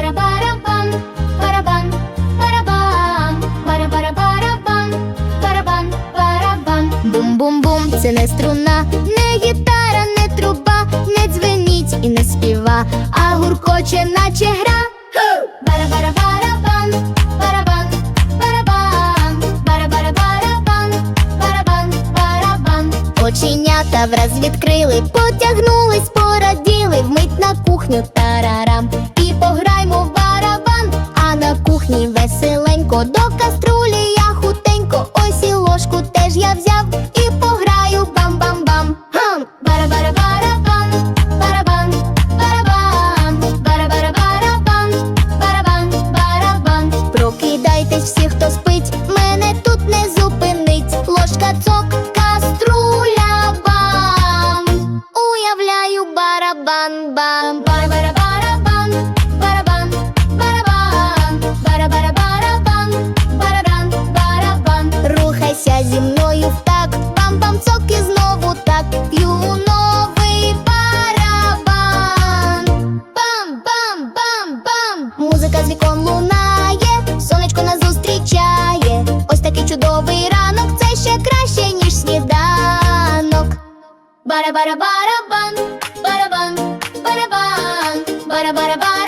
Бара-бара-барабан, барабан, барабан, бара-бара-барабан, барабан, барабан. Бум-бум-бум, це не струна, не гітара, не труба, не дзвеніть і не співа, а гуркоче, наче гра. Бара-бара-барабан, барабан, барабан, бара-бара-барабан, барабан, барабан. Оченята враз відкрили, потягнулись, пораділи, вмить на кухню тарарам. Веселенько до каструлі я хутенько, ось і ложку теж я взяв і пограю бам-бам-бам. Гам! Бара-бара-барабан, барабан, барабан, бара-бара-барабан, барабан, барабан. Прокидайтесь всі, хто спить, мене тут не зупинить. Ложка цок, каструля бам. Уявляю барабан бам. Bara bara bara bang, bara bang, bara bang, bara bara bang.